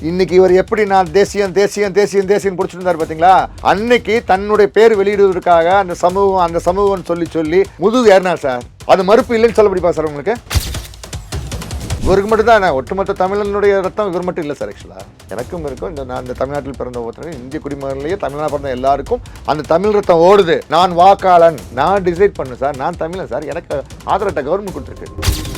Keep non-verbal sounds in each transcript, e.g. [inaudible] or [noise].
இன்னைக்கு இவர் எப்படி நான் தேசியம் தேசியம் தேசியம் தேசியம் பிடிச்சிருந்தாரு பார்த்தீங்களா அன்னைக்கு தன்னுடைய பேர் வெளியிடுவதற்காக அந்த சமூகம் அந்த சமூகம் சொல்லி சொல்லி முதுகு ஏறினார் சார். அது மறுப்பு இல்லைன்னு சொல்ல முடியுமா சார் உங்களுக்கு? இவருக்கு மட்டும் தான் ஒட்டுமொத்த தமிழனுடைய ரத்தம் இவர் மட்டும் இல்லை சார் ஆக்சுவலாக எனக்கும் இருக்கும். இந்த நான் இந்த தமிழ்நாட்டில் பிறந்த ஒருத்தர் இந்திய குடிமகன்லேயே தமிழ்நாடு பிறந்த எல்லாருக்கும் அந்த தமிழ் ரத்தம் ஓடுது. நான் வாக்காளன். நான் டிசைட் பண்ணேன் சார். நான் தமிழன் சார். எனக்கு ஆதரவு கவர்மெண்ட் கொடுத்துருக்கு.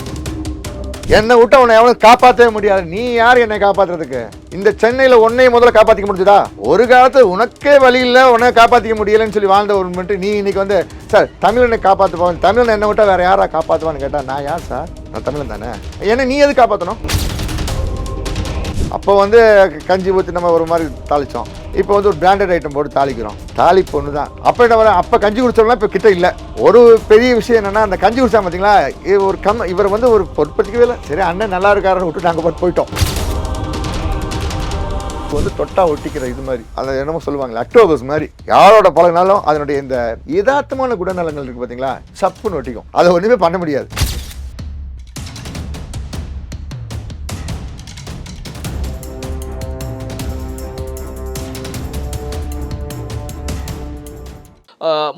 என்னை விட்டு அவனை எவனும் காப்பாற்றவே முடியாது. நீ யார் என்னை காப்பாற்றுறதுக்கு இந்த சென்னையில் உன்னையும் முதல்ல காப்பாற்றிக்க முடிஞ்சுதா? ஒரு காலத்து உனக்கே வழி இல்லை உன்னை காப்பாற்றிக்க முடியலன்னு சொல்லி வாழ்ந்த ஒரு மட்டும் நீ இன்னைக்கு வந்து சார் தமிழனை காப்பாற்றுப்பான் தமிழனை என்னை விட்டா வேறு யாரா காப்பாற்றுவான்னு கேட்டால் நான் யார் சார்? நான் தமிழன் தானே? என்ன நீ எது காப்பாற்றணும் அப்போ வந்து கஞ்சி ஊற்றி நம்ம ஒரு மாதிரி தாளித்தோம் இப்போ வந்து ஒரு பிராண்டட் ஐட்டம் போட்டு தாளிக்கிறோம். தாளிப்பு ஒன்று தான் அப்போ என்ன வர அப்போ கஞ்சி குடிச்சோம்னா இப்போ கிட்ட இல்லை. ஒரு பெரிய விஷயம் என்னென்னா அந்த கஞ்சி குடிச்சா பார்த்தீங்களா இவர் ஒரு கம் இவர் வந்து ஒரு பொருட்படுத்திக்கவே இல்லை. சரி அண்ணன் நல்லா இருக்காருன்னு விட்டு நாங்கள் போட்டு போயிட்டோம். இப்போ வந்து தொட்டா ஒட்டிக்கிற இது மாதிரி அதை என்னமோ சொல்லுவாங்களே அக்டோபர்ஸ் மாதிரி. யாரோட பழகினாலும் அதனுடைய இந்த யதார்த்தமான குணநலங்கள் இருக்குது பார்த்தீங்களா சப்புன்னு ஒட்டிக்கும். அதை ஒன்றுமே பண்ண முடியாது.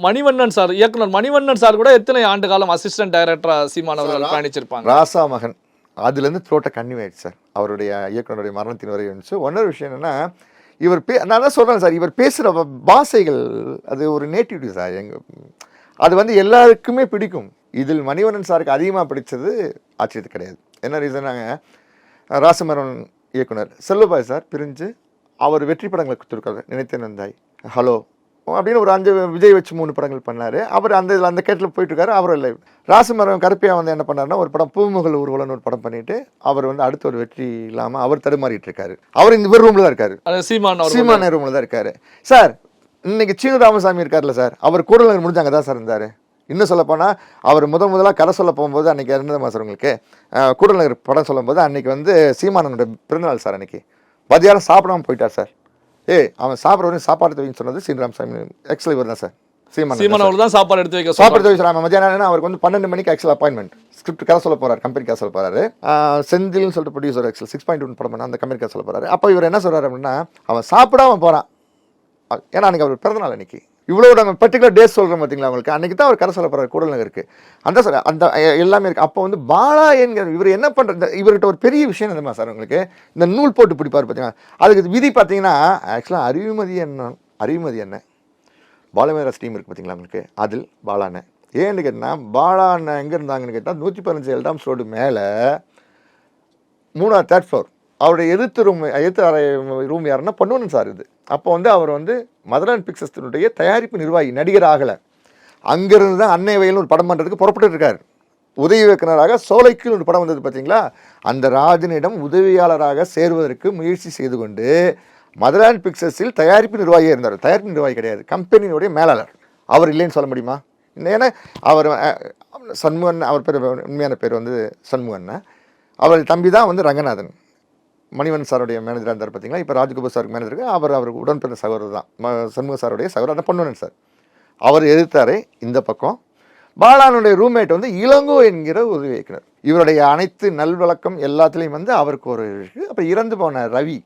மணிவண்ணன் சார் இயக்குனர் மணிவண்ணன் சார் கூட எத்தனை ஆண்டு காலம் அசிஸ்டன்ட் டைரக்டரா சீமான் அவர்கள் பயணிச்சிருப்பாங்க? ராசா மகன். அதுலேருந்து த்ரோட்டை கன்னியூ ஆயிடுச்சு சார். அவருடைய இயக்குனருடைய மரணத்தின் வரை இருந்துச்சு. ஒன்னொரு விஷயம் என்னன்னா இவர் பே நான் தான் சொல்கிறேன் சார் இவர் பேசுகிற பாஷைகள் அது ஒரு நேட்டிவிட்டி சார். எங்க அது வந்து எல்லாருக்குமே பிடிக்கும். இதில் மணிவண்ணன் சாருக்கு அதிகமாக பிடிச்சது ஆச்சரியத்து கிடையாது. என்ன ரீசனாங்க ராசமரன் இயக்குனர். செல்வபாய் சார் பிரிஞ்சு அவர் வெற்றி படங்களை கொடுத்துருக்காரு. நினைத்தேன் வந்தாய் ஹலோ அப்படின்னு ஒரு அஞ்சு விஜய் வச்சு மூணு படங்கள் பண்ணார். அவர் அந்த இதில் அந்த கேட்டில் போயிட்டு இருக்காரு அவர் இல்லை. ராசமரம் கருப்பியா வந்து என்ன பண்ணாருன்னா ஒரு படம் பூமுகல் ஊர்வலம்னு ஒரு படம் பண்ணிட்டு அவர் வந்து அடுத்த ஒரு வெற்றி இல்லாமல் அவர் தடுமாறிட்டு இருக்காரு அவர் இந்த இவர் ரூமில் தான் இருக்காரு. சீமான் சீமான் ரூமில் தான் இருக்காரு. சார் இன்னைக்கு சீனு ராமசாமி இருக்கார்ல சார் அவர் கூடலூர் முடிஞ்சாங்க தான் சார் இருந்தார். இன்னும் சொல்ல போனால் அவர் முதல் முதலாக கதை சொல்ல போகும்போது அன்னைக்கு இருந்ததுமா சார் உங்களுக்கு? கூடலூர் படம் சொல்லும்போது அன்னைக்கு வந்து சீமானனோட பிறந்தநாள் சார் அன்னைக்கு. மதியானம் சாப்பிடாம போயிட்டார் சார். ஏய் அவன் சாப்பிட்றவரையும் சாப்பாடு தவின்னு சொன்னது சீனிராமசாமி எக்ஸல் இவர் தான் சார். சீமான் சீமான் அவர் தான் சாப்பாடு எடுத்து வைக்க சாப்பிட தவிர சார் மத்தியானம் அவருக்கு வந்து பன்னெண்டு மணிக்கு ஆக்சுவல் அப்பாயின்மெண்ட் ஸ்கிரிப்ட் கதை சொல்ல போறாரு கம்பெனி கதை சொல்ல போறாரு. செந்தில்னு சொல்லிட்டு producer actual six point one படம் பண்ண அந்த கம்பெனி கதை சொல்ல போறாரு. அப்போ இவர் என்ன சொல்றாரு அப்படின்னா அவன் சாப்பிடாம போறான். ஏன்னா அன்னைக்கு அவர் பிறந்தநாள் அன்னைக்கு. இவ்வளோ நம்ம பர்டிகுலர் டேஸ் சொல்கிறோம் பார்த்தீங்களா உங்களுக்கு? அன்னைக்கு தான் அவர் கரை சொல்ல போறாரு கூடல் நகருக்கு. அந்த சார் அந்த எல்லாமே இருக்குது அப்போ வந்து பாலா என்கிற இவர் என்ன பண்ணுறது இவர்கிட்ட ஒரு பெரிய விஷயம் என்னமா சார் உங்களுக்கு? இந்த நூல் போட்டு பிடிப்பார் பார்த்தீங்களா அதுக்கு விதி பார்த்தீங்கன்னா ஆக்சுவலாக அறிவுமதி என்ன அறிவுமதி என்ன? பாலமேரஸ் டீம் இருக்குது பார்த்தீங்களா உங்களுக்கு? அதில் பாலாண்ணன் ஏன்னு கேட்டால் பாலா அண்ணன் எங்கே இருந்தாங்கன்னு கேட்டால் நூற்றி பதினஞ்சு எல்டாம்ஸ் ரோடு மேலே மூணாவது தேர்ட் ஃப்ளோர் அவருடைய எதிர்த்து ரூம் எதிர்த்து அறை ரூம் யாருன்னா பொன்னுவன் சார் இது. அப்போ வந்து அவர் வந்து மதுரன் பிக்சர்ஸினுடைய தயாரிப்பு நிர்வாகி நடிகர் ஆகலை. அங்கேருந்து தான் அன்னை வயல்னு ஒரு படம் பண்ணுறதுக்கு புறப்பட்டு இருக்கார். உதவி இயக்குனராக சோலைக்குள் ஒரு படம் வந்தது பார்த்தீங்களா அந்த ராஜனிடம் உதவியாளராக சேருவதற்கு முயற்சி செய்து கொண்டு மதுரான் பிக்சர்ஸில் தயாரிப்பு நிர்வாகியாக இருந்தார். தயாரிப்பு நிர்வாகி கிடையாது. கம்பெனியினுடைய மேலாளர். அவர் இல்லைன்னு சொல்ல முடியுமா? ஏன்னா அவர் சண்முகன் அவர் பேர் உண்மையான பேர் வந்து சண்முகன் அவர் தம்பி தான் வந்து ரங்கநாதன். மணிவன் சாருடைய மேனேஜராக இருந்தார் பார்த்தீங்களா இப்போ ராஜ்கோபால் சாருக்கு மேனேஜருக்கு அவர் அவருக்கு உடன் பிறந்த சகோதரர் தான். சண்முக சாருடைய சகோதரர் அந்த பொன்னுவன் சார். அவர் எதிர்த்தாரே இந்த பக்கம். பாலானுடைய ரூம்மேட் வந்து இளங்கோ என்கிற உதவி இயக்குனர். இவருடைய அனைத்து நல்வழக்கம் எல்லாத்துலேயும் வந்து அவருக்கு ஒரு இருக்கு. அப்புறம் இறந்து போன ரவி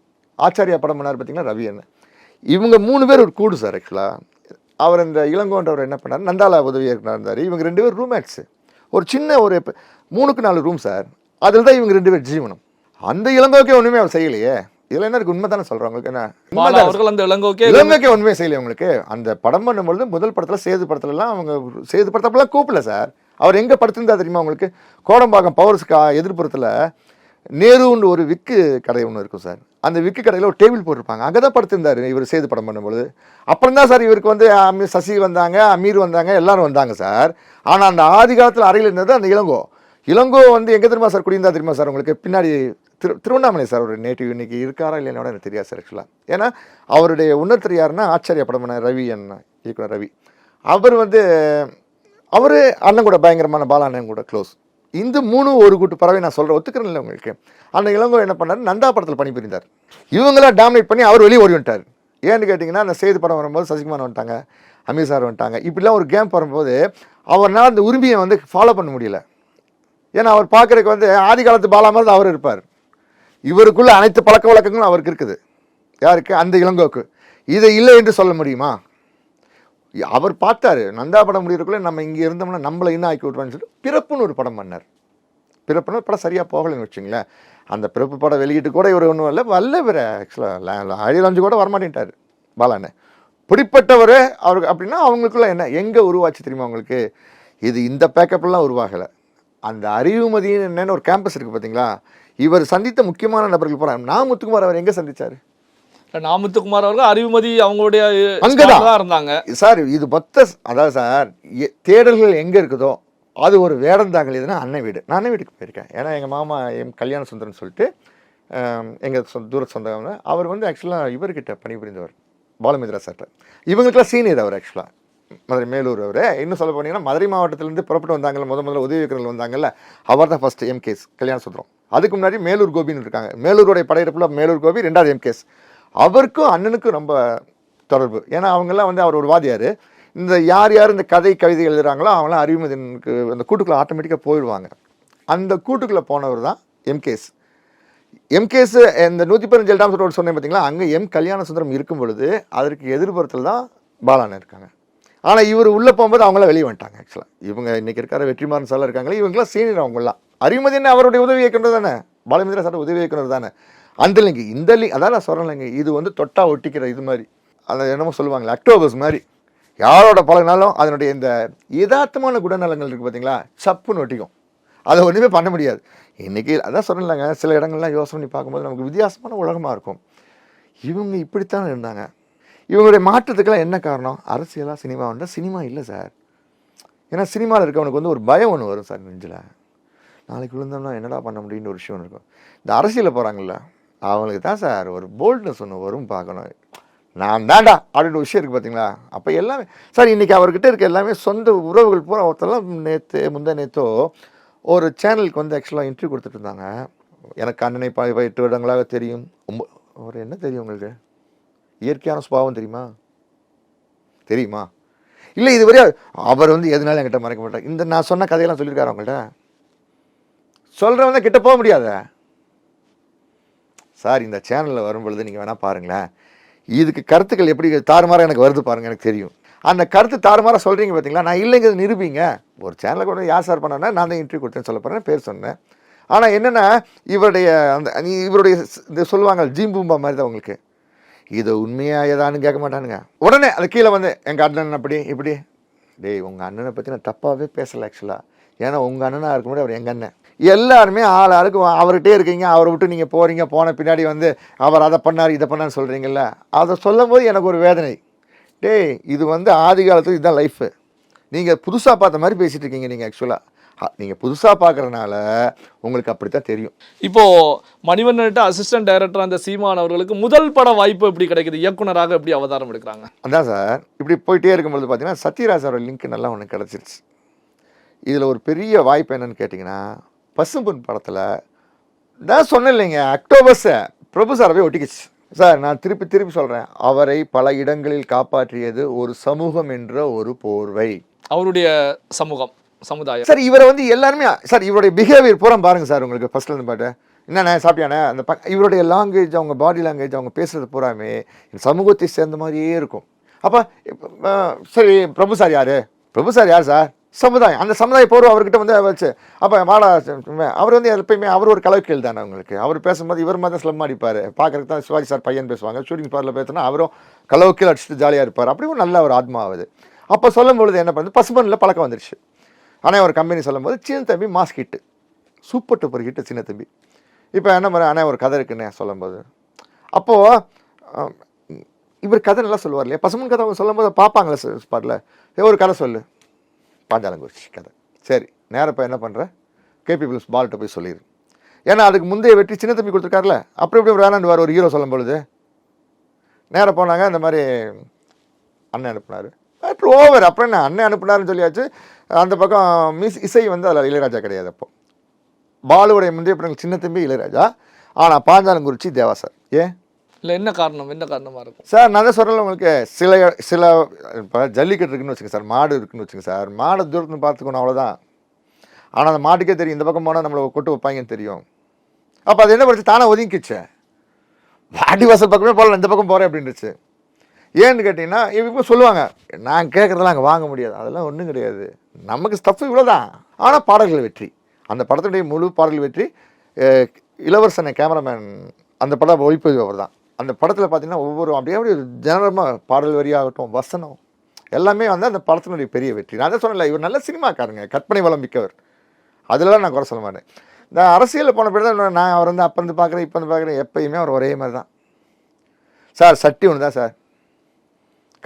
ஆச்சாரியா படம் பண்ணார் பார்த்தீங்களா ரவி என்ன? இவங்க மூணு பேர் ஒரு கூடு சார் ஆக்சுவலாக அவர் இந்த இளங்கோன்றவர் என்ன பண்ணார்? நந்தாலா உதவி இயக்குனர் இருந்தார். இவங்க ரெண்டு பேர் ரூம்மேட்ஸு ஒரு சின்ன ஒரு மூணுக்கு நாலு ரூம் சார். அதில் தான் இவங்க ரெண்டு பேர் ஜீவனம். அந்த இளங்கோக்கே ஒன்றுமே அவர் செய்யலையே. இதில் என்ன இருக்கு? உண்மை தானே சொல்கிறேன் உங்களுக்கு என்ன? அவர்கள் அந்த இளங்கோக்கே இளங்கோக்கே ஒன்றுமே செய்யலை உங்களுக்கு? அந்த படம் பண்ணும்பொழுது முதல் படத்தில் சேது படத்துலலாம் அவங்க சேது படத்தப்பெல்லாம் கூப்பிடல சார். அவர் எங்கே படுத்திருந்தா தெரியுமா உங்களுக்கு? கோடம்பாக்கம் பவர்ஸ்க்கு எதிர்ப்புறத்தில் நேருன்னு ஒரு விக்கு கடை ஒன்று இருக்கும் சார். அந்த விக்கு கடையில் ஒரு டேபிள் போட்டிருப்பாங்க. அங்கே தான் படுத்திருந்தார் இவர் சேது படம் பண்ணும்பொழுது. அப்புறம் தான் சார் இவருக்கு வந்து அமீர் சசி வந்தாங்க அமீர் வந்தாங்க எல்லாரும் வந்தாங்க சார். ஆனால் அந்த ஆதி காலத்தில் அறையில் இருந்தது அந்த இளங்கோ. இளங்கோ வந்து எங்கே தெரியுமா சார் குடியிருந்தா தெரியுமா சார் உங்களுக்கு? பின்னாடி திரு திருவண்ணாமலை சார் ஒரு நேட்டிவ் இன்னைக்கு இருக்காரா இல்லைன்னு எனக்கு தெரியாது சார் ஆக்சுவலாக ஏன்னா அவருடைய உணர்த்தர் யாருன்னா ஆச்சாரிய படமான ரவி என்ன இயக்குனர் ரவி. அவர் வந்து அவர் அண்ணன் கூட பயங்கரமான பாலா அண்ணன் கூட க்ளோஸ் இந்த மூணு ஒரு கூட்டு பறவை நான் சொல்கிறேன் ஒத்துக்கிறேன் இல்லை உங்களுக்கு? அந்த இளங்கோ என்ன பண்ணார் நந்தா படத்தில் பணிபுரிந்தார். இவங்களாம் டாமினேட் பண்ணி அவர் வெளியே ஓடி வந்துட்டார். ஏன்னு கேட்டிங்கன்னா அந்த செய்தி படம் வரும்போது சசிகுமார் வந்துட்டாங்க அமீர் சார் வந்துட்டாங்க. இப்படிலாம் ஒரு கேம் வரும்போது அவர்னால் அந்த உரிமையை வந்து ஃபாலோ பண்ண முடியல. ஏன்னா அவர் பார்க்குறதுக்கு வந்து ஆதி காலத்து பாலா மாதிரி அவர் இருப்பார். இவருக்குள்ள அனைத்து பழக்க வழக்கங்களும் அவருக்கு இருக்குது. யாருக்கு? அந்த இளங்கோக்கு. இதை இல்லை என்று சொல்ல முடியுமா? அவர் பார்த்தாரு நந்தா படம் முடியறதுக்குள்ள நம்ம இங்கே இருந்தோம்னா நம்மளை இன்னும் ஆக்கி விட்ருவான்னு சொல்லிட்டு பிறப்புன்னு ஒரு படம் பண்ணார். பிறப்புனா ஒரு படம் சரியாக போகலைன்னு வச்சுங்களேன். அந்த பிறப்பு படம் வெளியிட்டு கூட இவர் ஒன்றும் இல்லை. வல்ல இவர் ஆக்சுவலாக அழிலஞ்சு கூட வரமாட்டேன்ட்டார் பாலான்னு. பிடிப்பட்டவர் அவருக்கு அப்படின்னா அவங்களுக்குள்ள என்ன எங்கே உருவாச்சு தெரியுமா அவங்களுக்கு இது இந்த பேக்கப்லாம் உருவாகலை. அந்த அறிவுமதின்னு என்னன்னு ஒரு கேம்பஸ் இருக்குது பார்த்தீங்களா இவர் சந்தித்த முக்கியமான நபர்கள் போகிறாங்க நான் முத்துக்குமார் அவர் எங்கே சந்திச்சார்? நாமத்துக்குமார் அவர்கள் அறிவுமதி அவங்களுடைய அங்கதான். இருந்தாங்க. சார் இது மொத்த அதாவது சார் தேடல்கள் எங்கே இருக்குதோ அது ஒரு வேடந்தாங்கல் இதுனா அண்ணன் வீடு. நான் அண்ணன் வீட்டுக்கு போயிருக்கேன். ஏன்னா எங்கள் மாமா எம் கல்யாண சுந்தரன் சொல்லிட்டு எங்கள் சொந்த தூர சொந்தவங்க அவர் வந்து ஆக்சுவலாக இவர்கிட்ட பணிபுரிந்தவர் பாலமித்ரா சார்ட்ட. இவங்களுக்குலாம் சீனியர் அவர் ஆக்சுவலாக மதுரை மேலூர் அவர். இன்னும் சொல்ல போனீங்கன்னா மதுரை மாவட்டத்திலேருந்து புறப்பட்டு வந்தாங்கல்ல முத முதல்ல உதவி இயக்குநர்கள் வந்தாங்கல்ல அவர் தான் ஃபஸ்ட்டு எம்கேஸ் கல்யாண சுந்தரம். அதுக்கு முன்னாடி மேலூர் கோபின்னு இருக்காங்க. மேலூருடைய படையெடுப்பில் மேலூர் கோபி ரெண்டாவது எம்கேஸ் அவருக்கும் அண்ணனுக்கும் ரொம்ப தொடர்பு. ஏன்னா அவங்கெல்லாம் வந்து அவர் ஒரு வாதியார் இந்த யார் யார் இந்த கதை கவிதை எழுதுகிறாங்களோ அவங்களாம் அறிவுமதினுக்கு அந்த கூட்டுக்குள்ளே ஆட்டோமேட்டிக்காக போயிடுவாங்க. அந்த கூட்டுக்குள்ளே போனவர் தான் எம்கேஸ் எம்கேஸ் இந்த நூற்றி பதினஞ்சு எல்டாம் சொல்ல சொன்னேன் பார்த்தீங்களா அங்கே எம் கல்யாண சுந்தரம் இருக்கும் பொழுது அதற்கு எதிர்புறத்தில் தான் பாலான இருக்காங்க. ஆனால் இவர் உள்ளே போகும்போது அவங்களாம் வெளியே வந்துட்டாங்க ஆக்சுவலாக இவங்க இன்னைக்கு இருக்கிற வெற்றிமாறன் சார் இருக்காங்களே இவங்களாம் சீனியர் அவங்களாம் அறிமதினு அவருடைய உதவி இயக்குனர் தானே? பாலமேந்திர சார் உதவி இயக்குனர் தானே? அந்த லிங்க் இந்த லிங்க் அதான் நான் இல்லைங்க இது வந்து தொட்டா ஒட்டிக்கிற இது மாதிரி. அதை என்னமோ சொல்லுவாங்களே அக்டோபர்ஸ் மாதிரி. யாரோட பழகினாலும் அதனுடைய இந்த யதார்த்தமான குணநலங்கள் இருக்குது பார்த்தீங்களா சப்புன்னு ஒட்டிக்கும். அதை ஒன்றுமே பண்ண முடியாது. இன்றைக்கி அதான் சொன்னேன்லங்க சில இடங்கள்லாம் யோசனை பண்ணி பார்க்கும்போது நமக்கு வித்தியாசமான உலகமாக இருக்கும். இவங்க இப்படித்தான் இருந்தாங்க. இவங்களுடைய மாற்றத்துக்கெல்லாம் என்ன காரணம்? அரசியலாக சினிமா வந்தால் சினிமா இல்லை சார். ஏன்னா சினிமாவில் இருக்கவனுக்கு வந்து ஒரு பயம் ஒன்று வரும் சார் நெஞ்சில். நாளைக்கு விழுந்தோம்னா என்னடா பண்ண முடியும்னு ஒரு விஷயம் ஒன்று இருக்கும். இந்த அரசியலில் போகிறாங்கல்ல அவங்களுக்கு தான் சார் ஒரு போல்ட்னஸ் ஒன்று வரும் பார்க்கணும். நான் தாண்டா அப்படின்னு விஷயம் இருக்குது பார்த்தீங்களா அப்போ எல்லாமே சார் இன்றைக்கி அவர்கிட்ட இருக்க எல்லாமே சொந்த உறவுகள் பூரா ஒருத்தெல்லாம் நேற்று முந்தா நேற்றோ ஒரு சேனலுக்கு வந்து ஆக்சுவலாக இன்டர்வியூ கொடுத்துட்டு இருந்தாங்க. எனக்கு அண்ணனை ப எட்டு வருடங்களாக தெரியும். ஒரு என்ன தெரியும் உங்களுக்கு? இயற்கையான சுபாவம் தெரியுமா? தெரியுமா? இல்லை இதுவரை அவர் வந்து எதனால என்கிட்ட மறைக்க மாட்டார் இந்த நான் சொன்ன கதையெல்லாம் சொல்லியிருக்காரு அவங்கள்ட்ட சொல்கிறவங்க கிட்ட போக முடியாத? சார் இந்த சேனலில் வரும் பொழுது நீங்கள் வேணால் பாருங்களேன். இதுக்கு கருத்துக்கள் எப்படி தாறுமாறாக எனக்கு வருது பாருங்கள் எனக்கு தெரியும். அந்த கருத்து தாறுமாறாக சொல்கிறீங்க பார்த்தீங்களா நான் இல்லைங்கிறது நிரூபிங்க. ஒரு சேனலை கூட யார் சார் பண்ணேன்னா நான் தான் இன்டர்வியூ கொடுத்தேன்னு சொல்ல போகிறேன் பேர் சொன்னேன். ஆனால் என்னென்னா இவருடைய அந்த நீ- இவருடைய இது இந்த சொல்லுவாங்க ஜீம்பூம்பா மாதிரி தான் உங்களுக்கு. இது உண்மையாக ஏதான்னு கேட்க மாட்டானுங்க. உடனே அது கீழே வந்து எங்கள் அண்ணன் அப்படி இப்படி. டேய் உங்கள் அண்ணனை பற்றி நான் தப்பாகவே பேசலை ஆக்சுவலாக ஏன்னா உங்கள் அண்ணனாக இருக்க முடியாது அவர் எங்கள் அண்ணன். எல்லாருமே ஆள் ஆளுக்கு அவர்கிட்டே இருக்கீங்க அவரை விட்டு நீங்கள் போகிறீங்க போன பின்னாடி வந்து அவர் அதை பண்ணார் இதை பண்ணார்னு சொல்கிறீங்கல்ல அதை சொல்லும் போது எனக்கு ஒரு வேதனை. டேய் இது வந்து ஆதி காலத்துல இதுதான் லைஃபு நீங்கள் புதுசாக பார்த்த மாதிரி பேசிகிட்டு இருக்கீங்க நீங்கள் ஆக்சுவலாக நீங்கள் புதுசாக பார்க்குறனால உங்களுக்கு அப்படித்தான் தெரியும். இப்போ மணிவண்ணன்ட்ட அசிஸ்டன்ட் டைரக்டர் அந்த சீமான் அவர்களுக்கு முதல் பட வாய்ப்பு எப்படி கிடைக்குது? இயக்குனராக எப்படி அவதாரம் எடுக்கிறாங்க? அதான் சார். இப்படி போயிட்டே இருக்கும்பொழுது பார்த்தீங்கன்னா சத்யராஜோட லிங்க் நல்லா ஒன்று கிடச்சிருச்சு. இதில் ஒரு பெரிய வாய்ப்பு என்னன்னு கேட்டிங்கன்னா பசும்பொன் படத்தில் நான் சொன்னேன் இல்லைங்க அக்டோபர்ஸை பிரபு சார் போய் ஒட்டிக்கிச்சு. சார் நான் திருப்பி திருப்பி சொல்கிறேன் அவரை பல இடங்களில் காப்பாற்றியது ஒரு சமூகம் என்ற ஒரு போர்வை. அவருடைய சமூகம். சமுதாயம் சார் இவரை வந்து எல்லாருமே சார் இவருடைய பிஹேவியர் பூரா பாருங்க சார் உங்களுக்கு ஃபர்ஸ்ட்ல இருந்து பாட்டு. என்னண்ணே சாப்பிட்டியாண்ணே? அந்த ப இவருடைய லாங்குவேஜ் அவங்க பாடி லாங்குவேஜ் அவங்க பேசுறது பூராமே சமூகத்தை சேர்ந்த மாதிரியே இருக்கும். அப்போ சரி பிரபு சார் யாரு? பிரபு சார் யார் சார்? சமுதாயம். அந்த சமுதாய போர்வை அவர்கிட்ட வந்து வச்சு அப்போ வாடா அவர் வந்து எப்பயுமே அவர் ஒரு கலவைக்கேள் தானே அவங்களுக்கு அவர் பேசும்போது இவர் மாதிரி தான் ஸ்லம் அடிப்பார் பார்க்குறதுக்கு தான் சிவாஜி சார் பையன் பேசுவாங்க. ஷூட்டிங் ஸ்பாரில் பேசினா அவரும் கலவுக்கீழ் அடிச்சுட்டு ஜாலியாக இருப்பார். அப்படி நல்ல ஒரு ஆத்மா ஆகுது. அப்போ சொல்லும் பொழுது என்ன பண்ணுது? பசுமனில் பழக்கம் வந்துருச்சு. ஆனால் ஒரு கம்பெனி சொல்லும்போது Chinna Thambi mass hit super duper hit Chinna Thambi. இப்போ என்ன மாதிரி அண்ணா ஒரு கதை இருக்குண்ணே சொல்லும்போது. அப்போது இவர் கதை நல்லா சொல்லுவார் இல்லையா? பசுமன் கதை அவங்க சொல்லும்போது பார்ப்பாங்களே ஸ்பாட்டில் ஒரு கதை சொல்லு. பாஞ்சாலங்குறிச்சி கதை. சரி நேரா இப்போ என்ன பண்ணுற கேபி பிலிம்ஸ் பால்கிட்ட போய் சொல்லிடு ஏன்னா அதுக்கு முந்தைய வெற்றி சின்ன தம்பி கொடுத்துருக்காருல அப்புறம் இப்படி வேணாண்டு ஒரு ஹீரோ சொல்லும் பொழுது நேராக போனாங்க இந்த மாதிரி அண்ணன் அனுப்புனார். அப்புறம் ஓவர் அப்புறம் என்ன? அண்ணன் அனுப்புனாருன்னு சொல்லியாச்சு. அந்த பக்கம் மிஸ் இசை வந்து அதில் இளையராஜா கிடையாது அப்போ. பாலுவுடைய முந்தைய படங்கள் சின்ன தம்பி இளையராஜா. ஆனால் பாஞ்சாலங்குறிச்சி தேவா சார் ஏன்? இல்ல என்ன காரணம்? என்ன காரணமா இருக்கும்? சார் நான் தான் சொல்கிறேன் உங்களுக்கு. சில சில இப்போ ஜல்லிக்கட்டு இருக்குன்னு வச்சுங்க சார் மாடு இருக்குன்னு வச்சுங்க சார் மாடை தூரத்துன்னு பார்த்துக்கணும் அவ்வளோதான் ஆனால் அந்த மாட்டுக்கே தெரியும். இந்த பக்கம் போனால் நம்மளை கொட்டு வைப்பாங்கன்னு தெரியும். அப்போ அது என்ன பண்ணுச்சு? தானே ஒதுங்கிச்சு வாடி வாசல் பக்கமே போகல இந்த பக்கம் போகிறேன் அப்படின்னுச்சு. ஏன்னு கேட்டிங்கன்னா இப்போ சொல்லுவாங்க நான் கேட்குறதெல்லாம் அங்கே வாங்க முடியாது. அதெல்லாம் ஒன்றும் கிடையாது. நமக்கு ஸ்டஃப் இவ்வளோ தான் ஆனால் பாடல்கள் வெற்றி. அந்த படத்தினுடைய முழு பாடல் வெற்றி இளவரசனை கேமராமேன் அந்த படம் ஒளிப்பதிவு அவர் தான் அந்த படத்தில் பார்த்தீங்கன்னா ஒவ்வொரு அப்படியே அப்படியே ஜனரமாக பாடல் வரியாகட்டும் வசனம் எல்லாமே வந்து அந்த படத்தினுடைய பெரிய வெற்றி. நான் தான் சொன்னல இவர் நல்ல சினிமாக்காரங்க கற்பனை வளம் மிக்கவர். அதெல்லாம் நான் குறை சொல்ல மாட்டேன். இந்த அரசியலில் போன பிறகு தான் நான் அவர் வந்து அப்போ வந்து பார்க்குறேன் இப்போ வந்து பார்க்குறேன் எப்பயுமே அவர் ஒரே மாதிரி தான் சார் சட்டி ஒன்று தான் சார்.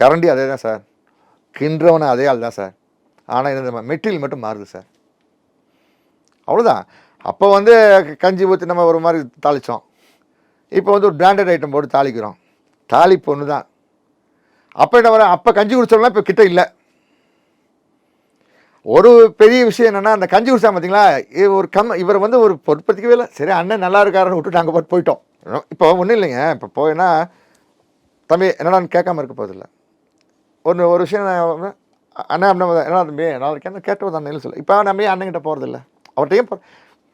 கரண்டி அதே தான் சார். கின்றவனை அதே ஆள் தான் சார். ஆனால் இந்த மெட்டீரியல் மட்டும் மாறுது சார். அவ்வளோதான் அப்போ வந்து கஞ்சி ஊற்றி நம்ம ஒரு மாதிரி தாளித்தோம் இப்போ வந்து ஒரு பிராண்டட் ஐட்டம் போட்டு தாளிக்கிறோம். தாளிப்பு ஒன்று தான் அப்போ என்ன வர அப்போ கஞ்சி குடிச்சோம்னா இப்போ கிட்ட இல்லை. ஒரு பெரிய விஷயம் என்னென்னா அந்த கஞ்சி குடிச்சா பார்த்தீங்களா ஒரு கம் இவர் வந்து ஒரு பொருட்படுத்திக்கவே இல்லை. சரி அண்ணன் நல்லா இருக்காருன்னு விட்டு நாங்கள் போட்டு போயிட்டோம். இப்போ ஒன்றும் இல்லைங்க. இப்போ போயினா தம்பி என்னடான்னு கேட்காம இருக்க போதில்லை ஒன்று ஒரு விஷயம் நான் அண்ணா அப்படின்னா என்ன தம்பி நாளைக்கு என்ன கேட்டது அண்ணன் சொல்ல. இப்போ நம்ம அண்ணங்கிட்ட போகிறதில்ல அவர்கிட்டையும் போ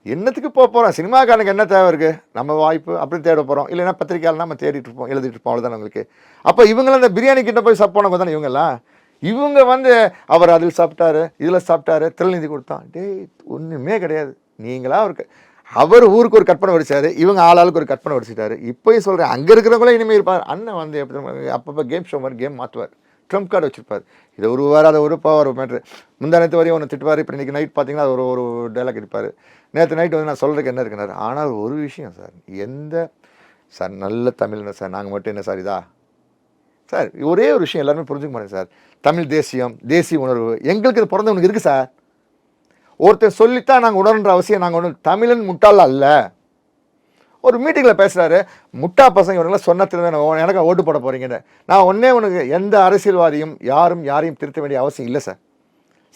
என்னத்துக்கு போக போகிறோம் சினிமாக்காரனுக்கு என்ன தேவை இருக்குது நம்ம வாய்ப்பு அப்படி தேட போகிறோம் இல்லைன்னா பத்திரிக்கையாளர் நம்ம தேடிட்டு இருப்போம் எழுதிட்டு இருப்போம் அவ்வளோதான் உங்களுக்கு அப்போ இவங்களும் இந்த பிரியாணி கிட்ட போய் சாப்பிடணும் தானே இவங்கெல்லாம் இவங்க வந்து அவர் அதில் சாப்பிட்டாரு இதில் சாப்பிட்டாரு திருநிதி கொடுத்தான். டேய் ஒன்றுமே கிடையாது. நீங்களா அவருக்கு அவர் ஊருக்கு ஒரு கற்பனை வடிச்சாரு இவங்க ஆளாளுக்கு ஒரு கற்பனை வடிச்சிட்டாரு. இப்போயும் சொல்கிறேன் அங்கே இருக்கிறவங்களே இனிமேல் இருப்பார். அண்ணன் வந்து எப்படி அப்பப்போ கேம் ஷோ மாதிரி கேம் மாற்றுவார் ட்ரம்ப் கார்டு வச்சிருப்பார். இது ஒரு வாரம் அதை ஒரு பவர் மேட்ரு முந்தா நேற்று வரையும் ஒன்று திட்டுவார். இப்போ இன்றைக்கி நைட் பார்த்தீங்கன்னா அது ஒரு ஒரு டைலாக் இருப்பார் நேற்று நைட் வந்து நான் சொல்கிறதுக்கு என்ன இருக்குனாரு ஆனால் ஒரு விஷயம் சார் எந்த சார் நல்ல தமிழ்னு சார் நாங்கள் மட்டும் என்ன சார் இதா? சார் ஒரே ஒரு விஷயம் எல்லாருமே புரிஞ்சுக்க மாட்டேன் சார் தமிழ் தேசியம் தேசிய உணர்வு. எங்களுக்கு இது பிறந்தவனுக்கு இருக்குது சார் ஒருத்தர் சொல்லித்தான் நாங்கள் உணர்ன்ற அவசியம் நாங்கள் ஒன்றும் தமிழன் முட்டாள் அல்ல. ஒரு மீட்டிங்கில் பேசுகிறாரு முட்டா பசங்க இவங்களாம் சொன்ன திரும்ப எனக்கு ஓட்டு போட போகிறீங்கன்னு நான் ஒன்றே உனக்கு எந்த அரசியல்வாதியும் யாரும் யாரையும் திருத்த வேண்டிய அவசியம் இல்லை சார்.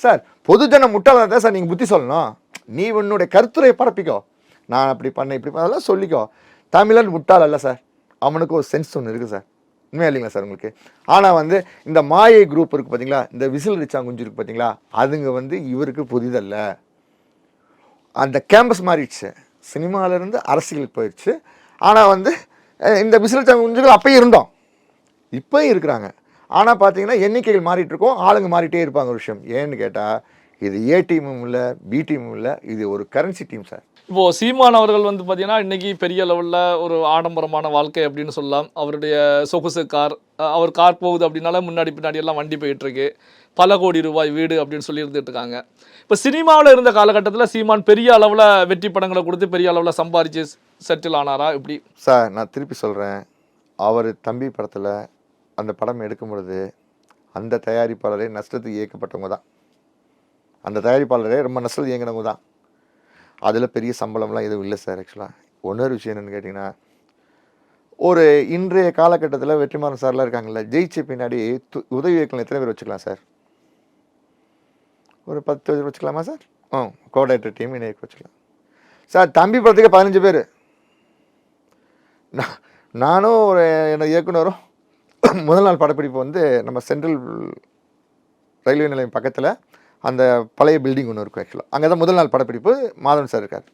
சார் பொதுஜன முட்டாளாக தான் சார் நீங்கள் புத்தி சொல்லணும். நீ உன்னுடைய கருத்துரையை பரப்பிக்கோ. நான் அப்படி பண்ணேன் இப்படி பண்ண அதெல்லாம் சொல்லிக்கோ. தமிழன் முட்டாள் அல்ல சார். அவனுக்கு ஒரு சென்ஸ் ஒன்று இருக்குது சார். உண்மையா இல்லைங்களா சார் உங்களுக்கு? ஆனால் வந்து இந்த மாயை குரூப் இருக்குது பார்த்தீங்களா இந்த விசில் ரிச்சா குஞ்சு இருக்குது பார்த்தீங்களா அதுங்க வந்து இவருக்கு புதிதல்ல அந்த கேம்பஸ் மாறிடுச்சு. சினிமாவிலேருந்து அரசியலுக்கு போயிடுச்சு. ஆனால் வந்து இந்த விசில் குஞ்சுகள் அப்பயும் இருந்தோம். இப்போயும் இருக்கிறாங்க. ஆனால் பார்த்தீங்கன்னா எண்ணிக்கைகள் மாறிட்டு இருக்கோம். ஆளுங்க மாறிட்டே இருப்பாங்க ஒரு விஷயம். ஏன்னு கேட்டால் இது ஏ டீமும் இல்லை பி டீமும் இல்லை இது ஒரு கரன்சி டீம் சார் இப்போது சீமான் அவர்கள் வந்து பார்த்தீங்கன்னா இன்னைக்கு பெரிய லெவலில் ஒரு ஆடம்பரமான வாழ்க்கை அப்படின்னு சொல்லலாம். அவருடைய சொகுசு கார் அவர் கார் போகுது அப்படின்னால முன்னாடி பின்னாடி எல்லாம் வண்டி போயிட்டுருக்கு பல கோடி ரூபாய் வீடு அப்படின்னு சொல்லி இருந்துட்டு இருக்காங்க இப்போ சினிமாவில் இருந்த காலகட்டத்தில் சீமான் பெரிய அளவில் வெற்றி படங்களை கொடுத்து பெரிய அளவில் சம்பாரிச்சு செட்டில் ஆனாரா? இப்படி. சார் நான் திருப்பி சொல்கிறேன் அவர் தம்பி படத்தில் அந்த படம் எடுக்கும் பொழுது அந்த தயாரிப்பாளரே நஷ்டத்துக்கு இயக்கப்பட்டவங்க தான். அந்த தயாரிப்பாளரே ரொம்ப நஷ்டத்துக்கு இயங்கினவங்க தான். அதில் பெரிய சம்பளம்லாம் எதுவும் இல்லை சார் ஆக்சுவலாக ஒன்னொரு விஷயம் என்னென்னு கேட்டிங்கன்னா ஒரு இன்றைய காலகட்டத்தில் வெற்றிமாறன் சார்லாம் இருக்காங்கல்ல ஜெயிச்ச பின்னாடி து- உதவி இயக்குனர் எத்தனை பேர் வச்சுக்கலாம் சார்? ஒரு பத்து பேர் வச்சுக்கலாமா சார்? ஆ கோஆர்டினேட்டர் டீம் இணையக்கு வச்சுக்கலாம். சார் தம்பி படத்துக்கு பதினஞ்சு பேர். நான் நானும் ஒரு என்ன இயக்குனரும் [coughs] முதல் நாள் படப்பிடிப்பு வந்து நம்ம சென்ட்ரல் ரயில்வே நிலையம் பக்கத்தில் அந்த பழைய பில்டிங் ஒன்று இருக்கும் ஆக்சுவலாக அங்கே தான் முதல் நாள் படப்பிடிப்பு மாதவன் சார் இருக்கார்.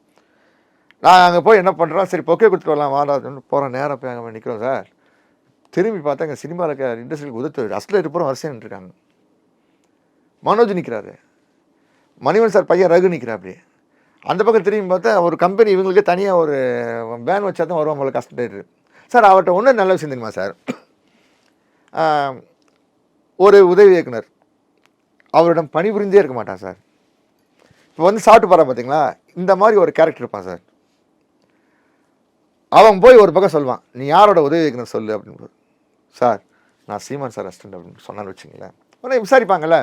நான் அங்கே போய் என்ன பண்ணுறோம் சரி பொக்கே கொடுத்துட்டு வரலாம் வாடாதுன்னு போகிற நேரம் போய் அங்கே நிற்கிறோம் சார். திரும்பி பார்த்தா அங்கே சினிமாவில் இருக்க இண்டஸ்ட்ரியில் உதத்து அஸ்டில் இருப்போம் வரிசையாக நின்றுருக்காங்க. மனோஜ் நிற்கிறாரு மணிவன் சார் பையன் ரகு நிற்கிறாப்படி அந்த பக்கம் திரும்பி பார்த்தா ஒரு கம்பெனி இவங்களுக்கு தனியாக ஒரு வேன் வச்சா தான் வருவாங்க அவங்களுக்கு கஸ்டமர் சார் அவர்கிட்ட ஒன்றும் நல்ல விஷயம் தெரியுமா சார்? ஒரு உதவி இயக்குனர். அவரிடம் பணிபுரிந்தே இருக்க மாட்டான் சார். இப்போ வந்து சாப்பிட்டு போகிறான் பார்த்தீங்களா இந்த மாதிரி ஒரு கேரக்டர் இருப்பான் சார். அவன் போய் ஒரு பக்கம் சொல்லுவான் நீ யாரோட உதவி இயக்குனர் சொல்லு அப்படின்னு சார் நான் சீமான் சார் அசிஸ்டன்ட் அப்படின்னு சொன்னான்னு வச்சுங்களேன் உடனே விசாரிப்பாங்கல்ல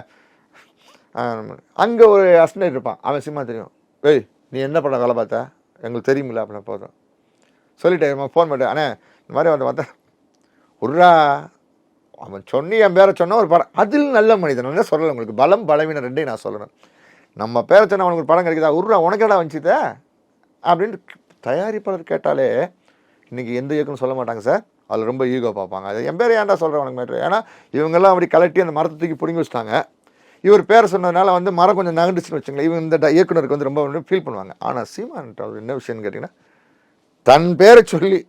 அங்கே ஒரு அசிஸ்டன்ட் இருப்பான். அவன் சிம்மா தெரியும். ஏய் நீ என்ன பண்ண வேலை பார்த்த? எங்களுக்கு தெரியுமில்ல அப்படின்னா போதும். சொல்லிட்டேன் ஃபோன் பண்ணிட்டேன் அண்ணே இந்த மாதிரி வந்து வந்தேன் உர்ரா அவன் சொன்னி என் பேரை சொன்னால் ஒரு படம். அதில் நல்ல மனிதன். என்ன சொல்லலை உங்களுக்கு? பலம் பலவீனம் ரெண்டையும் நான் சொல்லணும். நம்ம பேரை சொன்ன அவனுக்கு ஒரு படம் கிடைக்குதா? உர்ரா உனக்கு என்னடா அப்படின்ட்டு தயாரிப்பாளர் கேட்டாலே இன்றைக்கி எந்த இயக்குன்னு சொல்ல மாட்டாங்க சார் அதில் ரொம்ப ஈகோ பார்ப்பாங்க. அது என் பேர் ஏன்டா சொல்கிறேன் உனக்கு மேட்ரு ஏன்னா இவங்கெல்லாம் அப்படி கலட்டி அந்த மரத்தை தூக்கி பிடுங்கி வச்சிட்டாங்க. இவர் பேரை சொன்னதுனால வந்து மரம் கொஞ்சம் நகண்டுச்சுன்னு வச்சுங்களேன். இவங்க இந்த இயக்குனருக்கு வந்து ரொம்ப ஃபீல் பண்ணுவாங்க. ஆனால் சீமான் அவர் என்ன விஷயம்னு கேட்டிங்கன்னா தன் பேரை சொல்லி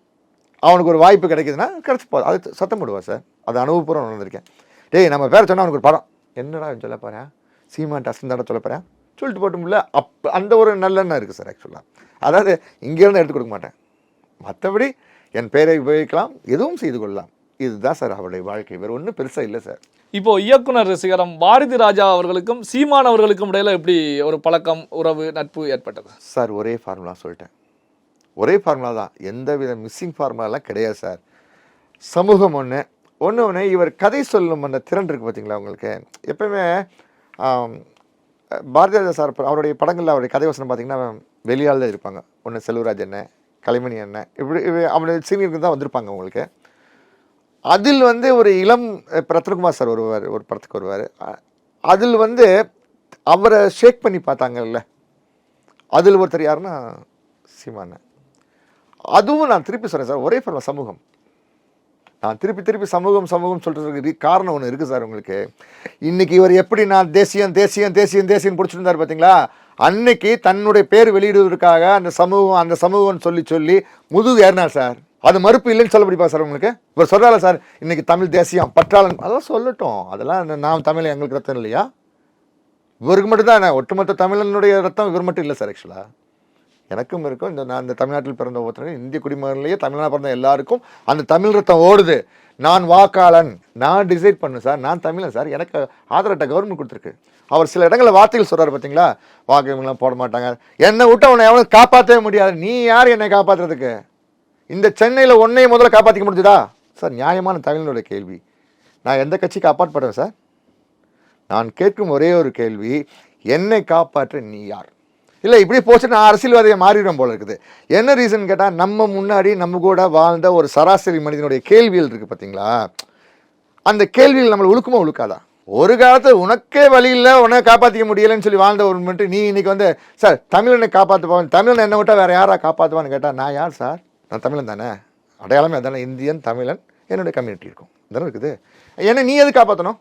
அவனுக்கு ஒரு வாய்ப்பு கிடைக்குதுன்னா கிடச்சி போதும். அது சத்தம் போடுவா சார். அது அனுபவபூர்வம் நடந்திருக்கேன் டேய் நம்ம பேரை சொன்னால் அவனுக்கு ஒரு படம். என்னடா இவன் சொல்ல போகிறேன் சீமான் டஸ்டன் தானே சொல்ல போகிறேன் சொல்லிட்டு போட்டும்ல அப் அந்த ஒரு நல்லெண்ணம் இருக்குது சார் ஆக்சுவலாக அதாவது இங்கேருந்து எடுத்து கொடுக்க மாட்டேன். மற்றபடி என் பேரை உபயோகிக்கலாம் எதுவும் செய்து கொள்ளலாம். இதுதான் சார் அவருடைய வாழ்க்கை. வேறு ஒன்றும் பெருசாக இல்லை சார். இப்போ இயக்குனர் சிகரம் பாரதி ராஜா அவர்களுக்கும் சீமான் அவர்களுக்கும் இடையில எப்படி ஒரு பழக்கம் உறவு நட்பு ஏற்பட்டது? சார் ஒரே ஃபார்முலா சொல்லிட்டேன். ஒரே ஃபார்முலா தான். எந்த வித மிஸ்ஸிங் ஃபார்முலாலாம் கிடையாது சார். சமூகம் ஒன்று ஒன்று ஒன்று இவர் கதை சொல்லும் அந்த திறன் இருக்குது பார்த்தீங்களா உங்களுக்கு? எப்பவுமே பாரதிராஜா சார் அவருடைய படங்களில் அவருடைய கதை வசனம் பார்த்தீங்கன்னா வெளியால் தான் இருப்பாங்க. ஒன்று செல்வராஜ் அண்ணன் கலைமணி அண்ணன் இப்படி அவருடைய சீனியருக்கு தான் வந்திருப்பாங்க உங்களுக்கு. அதில் வந்து ஒரு இளம் இப்ப ரத்னகுமார் சார் வருவார் ஒரு படத்துக்கு வருவார். அதில் வந்து அவரை ஷேக் பண்ணி பார்த்தாங்கல்ல. அதில் ஒருத்தர் யாருன்னா சீமான. அதுவும் நான் திருப்பி சொல்கிறேன் சார் ஒரே ஃபார்மா சமூகம். நான் திருப்பி திருப்பி சமூகம் சமூகம் சொல்கிறதுக்கு காரணம் ஒன்று இருக்குது சார் உங்களுக்கு. இன்றைக்கி இவர் எப்படி நான் தேசியம் தேசியம் தேசியம் தேசியம் பிடிச்சிருந்தார் பார்த்தீங்களா அன்னைக்கு தன்னுடைய பேர் வெளியிடுவதற்காக அந்த சமூகம் அந்த சமூகம்னு சொல்லி சொல்லி முதுகு ஏறினார் சார். அது மறுப்பு இல்லைன்னு சொல்ல முடியுமா சார் உங்களுக்கு? இவர் சொல்கிறால சார் இன்னைக்கு தமிழ் தேசியம் பற்றாளன் அதெல்லாம் சொல்லட்டும். அதெல்லாம் நான் தமிழ் எங்களுக்கு ரத்தம் இல்லையா? இவருக்கு மட்டும் தான் ஒட்டுமொத்த தமிழனுடைய ரத்தம் இவர் மட்டும் இல்லை சார் ஆக்சுவலாக எனக்கும் இருக்கும் இந்த நான் இந்த தமிழ்நாட்டில் பிறந்த ஒவ்வொருத்தருக்கும் இந்திய குடிமகன்லேயே தமிழ்நாடு பிறந்த எல்லாருக்கும் அந்த தமிழ் ரத்தம் ஓடுது. நான் வாக்காளன் நான் டிசைட் பண்ணு சார் நான் தமிழன் சார் எனக்கு ஆதார் அட்டை கவர்மெண்ட் கொடுத்துருக்கு. அவர் சில இடங்களில் வார்த்தைகள் சொல்கிறார் பார்த்தீங்களா வாக்கு போட மாட்டாங்க. என்னை விட்டு அவனை எவனும் காப்பாற்றவே முடியாது. நீ யார் என்னை காப்பாற்றுறதுக்கு இந்த சென்னையில் ஒன்னையும் முதல்ல காப்பாற்றிக்க முடிஞ்சுதா? சார் நியாயமான தமிழனுடைய கேள்வி. நான் எந்த கட்சிக்கு அப்பாற்படுறேன் சார்? நான் கேட்கும் ஒரே ஒரு கேள்வி என்னை காப்பாற்ற நீ யார்? இல்லை இப்படி போச்சு நான் அரசியல்வாதியை மாறிடும் போல இருக்குது. என்ன ரீசன் கேட்டால் நம்ம முன்னாடி நம்ம கூட வாழ்ந்த ஒரு சராசரி மனிதனுடைய கேள்விகள் இருக்குது பார்த்தீங்களா அந்த கேள்விகள் நம்மளை உழுக்குமா உழுக்காதா? ஒரு காலத்தில் உனக்கே வழி இல்லை உன்னை காப்பாற்றிக்க முடியலைன்னு சொல்லி வாழ்ந்த ஒரு மட்டும் நீ இன்றைக்கி வந்து சார் தமிழனை காப்பாற்றுப்பான் தமிழனை என்ன விட்டால் வேற யாராக காப்பாற்றுவான்னு கேட்டால் நான் யார் சார்? நான் தமிழன் தானே? அடையாளமே அதானே இந்தியன் தமிழன் என்னுடைய கம்யூனிட்டி இருக்கும். தானே இருக்குது? ஏன்னா நீ எது காப்பாற்றணும்